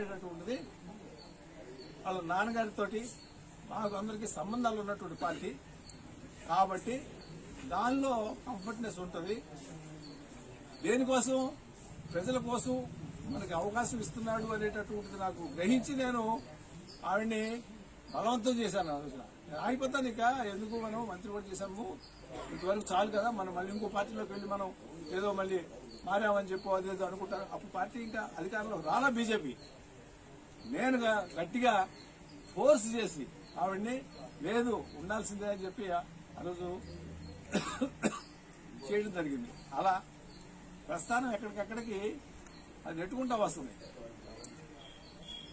అనేటటువంటిది వాళ్ళ నాన్నగారితోటి మాకు అందరికీ సంబంధాలు ఉన్నటువంటి పార్టీ. కాబట్టి దానిలో కంఫర్ట్నెస్ ఉంటుంది. దేనికోసం? ప్రజల కోసం మనకి అవకాశం ఇస్తున్నాడు అనేటటువంటిది నాకు గ్రహించి నేను ఆవిడ్ని బలవంతం చేశాను ఆ రోజున. నేను ఆగిపోతాను ఇక ఎందుకు మనం మంత్రి కూడా చేశాము. ఇంతవరకు చాలు కదా మనం మళ్ళీ ఇంకో పార్టీలోకి వెళ్ళి మనం ఏదో మళ్ళీ మారామని చెప్పు అదేదో అనుకుంటారు. అప్పుడు పార్టీ ఇంకా అధికారంలో రాలా బీజేపీ. నేను గట్టిగా ఫోర్స్ చేసి ఆవిడ్ని లేదు ఉండాల్సిందే అని చెప్పి ఆ రోజు చేయడం జరిగింది. అలా ప్రస్థానం ఎక్కడికక్కడికి అది నెట్టుకుంటా వస్తుంది.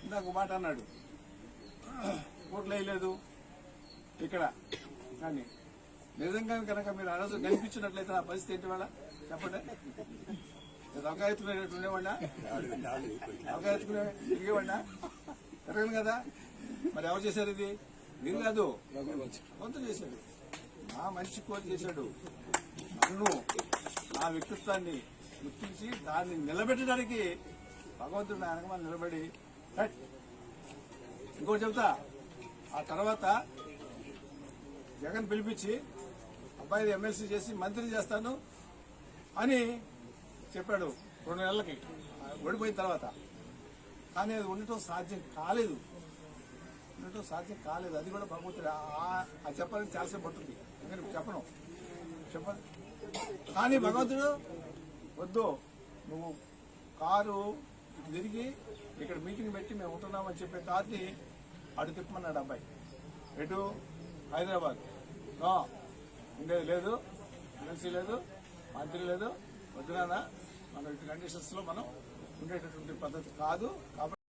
ఇందాక మాట అన్నాడు. ఓట్లు వేయలేదు. ఇక్కడ కానీ నిజంగా కనుక మీరు ఆ రోజు కనిపించినట్లయితే నా పరిస్థితి ఏంటి వాళ్ళ? చెప్పండి. ఎత్తుకునేటట్టు ఉండేవాడినా అవకాశం ఎత్తుకునే తిరిగేవాడినా తిరగను కదా? మరి ఎవరు చేశారు ఇది? మీరు కాదు. కొంత చేశాడు. నా మనిషి కోరి చేశాడు. నన్ను నా వ్యక్తిత్వాన్ని గుర్తించి దాన్ని నిలబెట్టడానికి భగవంతుడు నా వెనకమాల నిలబడి ఇంకోటి చెబుతా ఆ తర్వాత జగన్ పిలిపించి అబ్బాయిని ఎమ్మెల్సీ చేసి మంత్రి చేస్తాను అని చెప్పాడు. రెండు నెలలకి. ఓడిపోయిన తర్వాత. కానీ అది ఉండటం సాధ్యం కాలేదు. ఉండటం సాధ్యం కాలేదు. అది కూడా భగవంతుడు ఆ- చెప్పాలని చాలాసేపు పట్టుంది. ఎందుకంటే చెప్పను. చెప్పను కానీ భగవంతుడు వద్దు. నువ్వు కారు ఇటు తిరిగి ఇక్కడ మీటింగ్ పెట్టి మేము ఉంటున్నామని చెప్పే కార్ని అటు తిప్పమన్నాడు అబ్బాయి. ఎటు? హైదరాబాద్. ఉండేది లేదు. ఎమ్మెల్సీ లేదు. మంత్రి లేదు. వద్దునా మనం ఇటు కండిషన్స్లో మనం ఉండేటటువంటి పద్ధతి కాదు. కాబట్టి